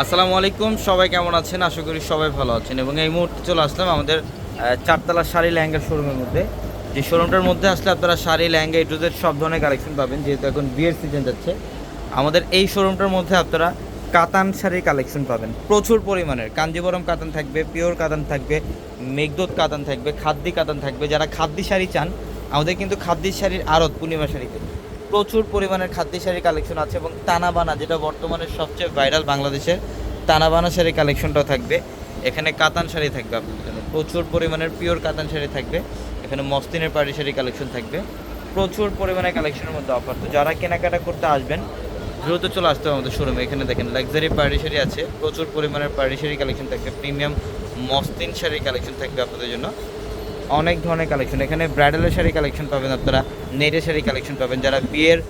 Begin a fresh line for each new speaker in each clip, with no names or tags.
আসসালামু আলাইকুম, সবাই কেমন আছেন? আশা করি সবাই ভালো আছেন। এবং এই মুহূর্তে চলে আসলাম আমাদের চারতলা শাড়ি লেহেঙ্গার শোরুমের মধ্যে। যে শোরুমটার মধ্যে আসলে আপনারা শাড়ি, লেহেঙ্গা এটুদের সব ধরনের কালেকশন পাবেন, যেহেতু এখন বিয়ের সিজন যাচ্ছে। আমাদের এই শোরুমটার মধ্যে আপনারা কাতান শাড়ির কালেকশন পাবেন। প্রচুর পরিমাণের। কাঞ্জিবরম কাতান থাকবে, পিওর কাতান থাকবে, মেঘদূত কাতান থাকবে খাদ্যি কাতান থাকবে। যারা খাদ্যি শাড়ি চান, আমাদের কিন্তু খাদ্যি শাড়ির আড়ত, পূর্ণিমা শাড়িতে। প্রচুর পরিমাণের খাদ্য শাড়ির কালেকশন আছে এবং তানাবানা, যেটা বর্তমানে সবচেয়ে ভাইরাল বাংলাদেশের তানাবানা শাড়ির কালেকশনটাও থাকবে। এখানে কাতান শাড়ি থাকবে আপনাদের জন্য। প্রচুর পরিমাণের পিওর কাতান শাড়ি থাকবে। এখানে মস্তিনের পাড়ি শাড়ি কালেকশন থাকবে। প্রচুর পরিমাণে কালেকশনের মধ্যে অফার তো যারা কেনাকাটা করতে আসবেন, দ্রুত চলে আসতে হবে আমাদের শোরুমে এখানে দেখেন লাক্সারি পাড়ি শাড়ি আছে। প্রচুর পরিমাণের পাড়ি শাড়ি কালেকশন থাকবে। প্রিমিয়াম মস্তিন শাড়ির কালেকশন থাকবে আপনাদের জন্য। অনেক ধরনের কালেকশন এখানে ব্রাইডালের শাড়ি কালেকশন পাবেন আপনারা নেটের শাড়ি কালেকশন পাবেন। যারা বিয়ের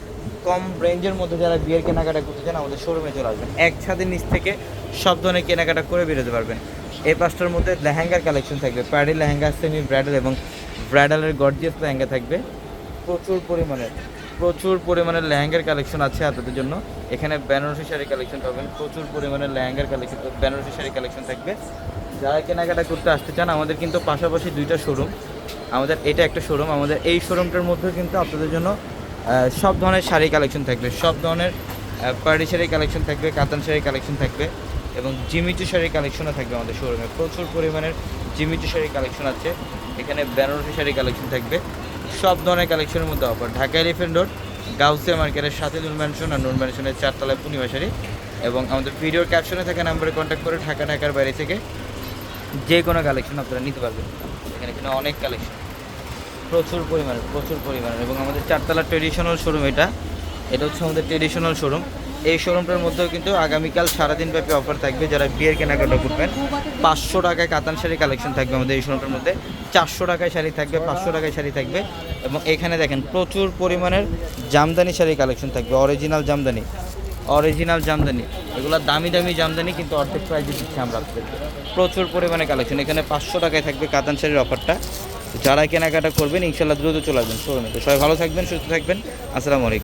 কম রেঞ্জের মধ্যে যারা বিয়ের কেনাকাটা করতে চান, আমাদের শোরুমে চলে আসবেন। এক ছাদের নিচ থেকে সব ধরনের কেনাকাটা করে বেরোতে পারবেন। এই পাঁচটার মধ্যে লেহেঙ্গার কালেকশন থাকবে। প্যাডি লেহেঙ্গা সেমি ব্রাইডাল এবং ব্রাইডালের গর্জিয়াস লেহেঙ্গা থাকবে। প্রচুর পরিমাণে প্রচুর পরিমাণে লেহেঙ্গার কালেকশন আছে আপনাদের জন্য। এখানে বেনারসি শাড়ি কালেকশন পাবেন। প্রচুর পরিমাণে লেহেঙ্গার কালেকশন বেনারসি শাড়ি কালেকশন থাকবে। যারা কেনাকাটা করতে আসতে চান, আমাদের কিন্তু পাশাপাশি দুইটা শোরুম আমাদের এটা একটা শোরুম আমাদের এই শোরুমটার মধ্যে কিন্তু আপনাদের জন্য সব ধরনের শাড়ি কালেকশন থাকবে। সব ধরনের পার্টি শাড়ি কালেকশন থাকবে, কাতান শাড়ি কালেকশন থাকবে এবং জিমিচু শাড়ির কালেকশনও থাকবে আমাদের শোরুমে প্রচুর পরিমাণের জিমিচু শাড়ির কালেকশন আছে। এখানে বেনারসি শাড়ি কালেকশন থাকবে। সব ধরনের কালেকশনের মধ্যে offer Dhaka Elephant Road Gausia মার্কেটের সাথে নুন ম্যানশন আর নুন ম্যানশনের চারতলায় পূর্ণিমা শাড়ি। এবং আমাদের ভিডিওর ক্যাপশনে থাকা নাম্বারে কন্ট্যাক্ট করে ঢাকা ঢাকার বাইরে থেকে যে কোনো কালেকশন আপনারা নিতে পারবেন। এখানে এখানে অনেক কালেকশন প্রচুর পরিমাণে প্রচুর পরিমাণে। এবং আমাদের চারতলা ট্রেডিশনাল শোরুম এটা। এটা হচ্ছে আমাদের ট্রেডিশনাল শোরুম এই শোরুমটার মধ্যেও কিন্তু আগামীকাল সারাদিন ব্যাপী অফার থাকবে। যারা বিয়ের কেনাকাটা করবেন, পাঁচশো টাকায় কাতান শাড়ি কালেকশন থাকবে আমাদের এই শোরুমটার মধ্যে। চারশো টাকায় শাড়ি থাকবে, পাঁচশো টাকায় শাড়ি থাকবে। এবং এখানে দেখেন, প্রচুর পরিমাণের জামদানি শাড়ি কালেকশন থাকবে। অরিজিনাল জামদানি। অরিজিনাল জামদানি। এগুলো দামি দামি জামদানি, কিন্তু অর্ধেক প্রাইজে দিচ্ছি আমরা। প্রচুর পরিমাণে কালেকশন এখানে পাঁচশো টাকায় থাকবে কাতান শাড়ির অফারটা যারা কেনাকাটা করবেন ইনশাল্লাহ দ্রুত চলে আসবেন শোরুমে তো সবাই ভালো থাকবেন, সুস্থ থাকবেন। আসসালামু আলাইকুম।